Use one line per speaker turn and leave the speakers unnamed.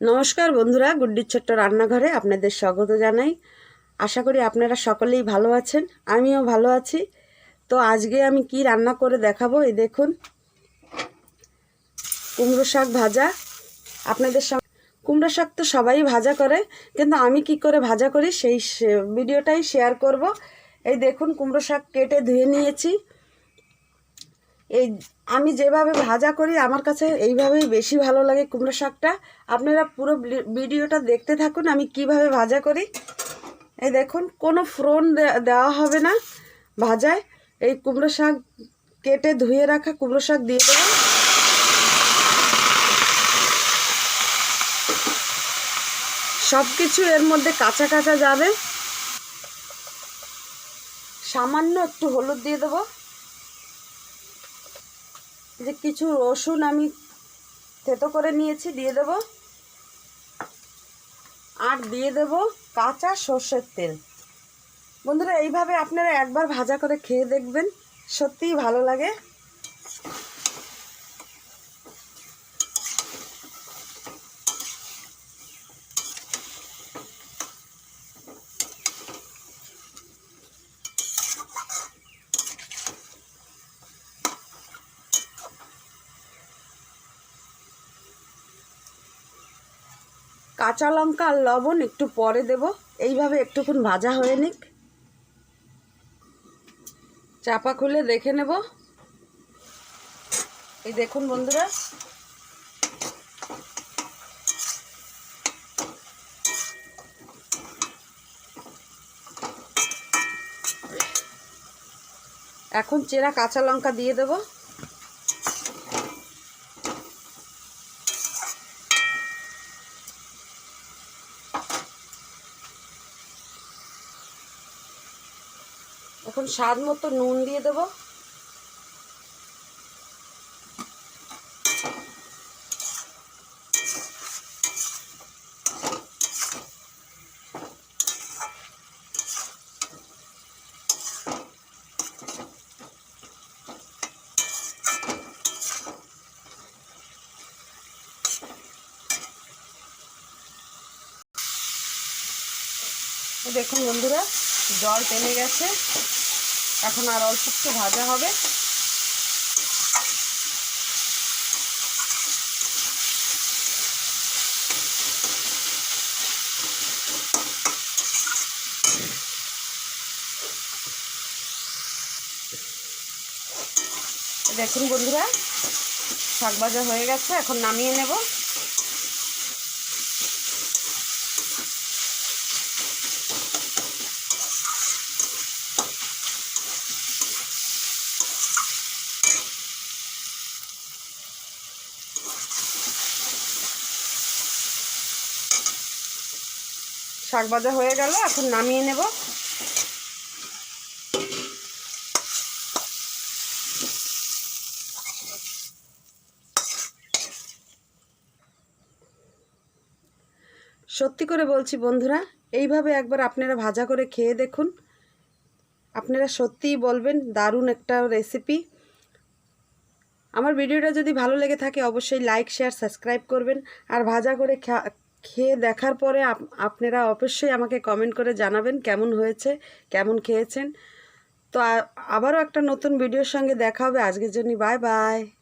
নমস্কার বন্ধুরা, গুড্ডির ছোট্ট রান্নাঘরে আপনাদের স্বাগত জানাই। আশা করি আপনারা সকলেই ভালো আছেন, আমিও ভালো আছি। তো আজকে আমি কি রান্না করে দেখাবো, এই দেখুন। কুমড়ো শাক ভাজা, আপনাদের সঙ্গে কুমড়ো শাক তো সবাই ভাজা করে, কিন্তু আমি কি করে ভাজা করি, সেই ভিডিওটাই শেয়ার করব। এই দেখুন, কুমড়ো শাক কেটে ধুয়ে নিয়েছি। এই আমি যেভাবে ভাজা করি, আমার কাছে এইভাবেই বেশি ভালো লাগে কুমড়ো শাকটা। আপনারা পুরো ভিডিওটা দেখতে থাকুন আমি কীভাবে ভাজা করি। এই দেখুন, কোনো ফ্রন দেওয়া হবে না ভাজায়। এই কুমড়ো শাক কেটে ধুয়ে রাখা কুমড়ো শাক দিয়ে দেবো। সব কিছু এর মধ্যে কাঁচা কাঁচা যাবে। সামান্য একটু হলুদ দিয়ে দেবো। যে কিছু রসুন আমি থেতো করে নিয়েছি, দিয়ে দেব। আর দিয়ে দেব কাঁচা সর্ষের তেল। বন্ধুরা, এইভাবে আপনারা একবার ভাজা করে খেয়ে দেখবেন, সত্যিই ভালো লাগে। কাঁচা লঙ্কা আর লবণ একটু পরে দেব। এইভাবে একটুক্ষণ ভাজা হয়ে নিক। চাপা খুলে দেখে নেব। এই দেখুন বন্ধুরা। এখন চেরা কাঁচা লঙ্কা দিয়ে দেবো। এখন স্বাদ মতো নুন দিয়ে দেবো। দেখুন বন্ধুরা জল টেনে গেছে। এখন আর অল্প একটু ভাজা হবে। দেখুন বন্ধুরা, শাক ভাজা হয়ে গেছে, এখন নামিয়ে নেব। শাক ভাজা হয়ে গেল, এখন নামিয়ে নেব। সত্যি করে বলছি বন্ধুরা, এইভাবে একবার আপনারা ভাজা করে খেয়ে দেখুন। আপনারা সত্যিই বলবেন দারুণ একটা রেসিপি আমার ভিডিওটা যদি ভালো লেগে থাকে, অবশ্যই লাইক শেয়ার সাবস্ক্রাইব করবেন। আর ভাজা করে খেয়ে দেখার পরে আপ- আপনারা অবশ্যই আমাকে কমেন্ট করে জানাবেন কেমন হয়েছে, কেমন খেয়েছেন। তো আবারও একটা নতুন ভিডিওর সঙ্গে দেখা হবে। আজকের জন্য বাই বাই